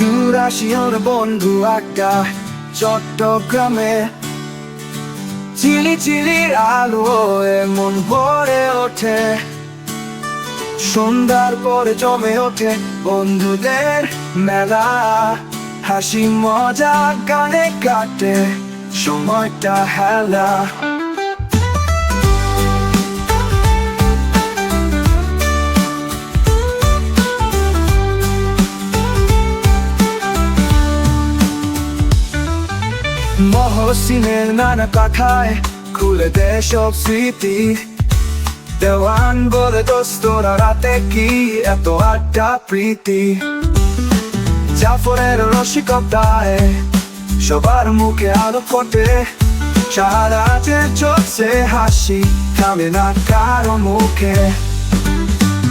চুরাশিয়র বন্ধু একটা চট্টগ্রামে। চিলি চিলির আলো এমন ভরে ওঠে। সন্ধ্যার পরে জমে ওঠে বন্ধুদের মেলা। হাসি মজা গানে কাটে সময়টা হেলা। নানা কথায় খুলে দে সব স্মৃতি। দেওয়ান বলে দোস্তরা রাতে কি এত আড্ডা প্রীতি? জাফরের রসিকতায় সবার মুখে আলো ফোটে। সারাতে চলছে হাসি থামে না কারও মুখে।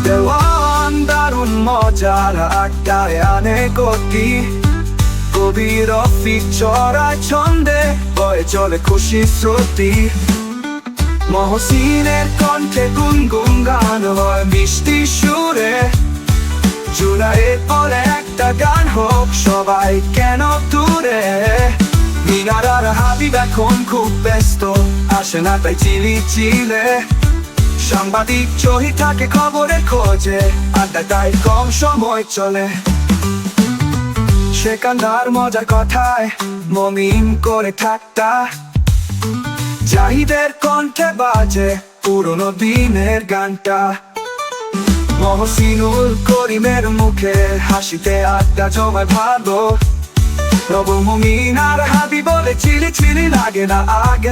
দেওয়ান দারুণ মজার আড্ডায় আনে গতি। গভীর অফিক চড়ায় ছন্দে বয়ে চলে খুশি শ্রুতি মহসিনের কণ্ঠে গুনগুন গান হয় মিষ্টি সুরে। জুলাইয়ের পরে একটা গান হোক সবাই কেন দূরে? মিনার আর হাবিব এখন খুব ব্যস্ত, আসে না তাই চিলি চিলে। সাংবাদিক চহি থাকে খবরের খোঁজে আড্ডা তাই কম সময় চলে। সেখানকার মজার কথায় মমিন করে থাকতা জাহিদের কণ্ঠে বাজে পুরনো দিনের গানটা। মহসিনুল করিমের মুখে হাসিতে আড্ডা জমায় ভালো। নবমমিন আর হাবি বলে চিলি চিলি লাগে না আগে।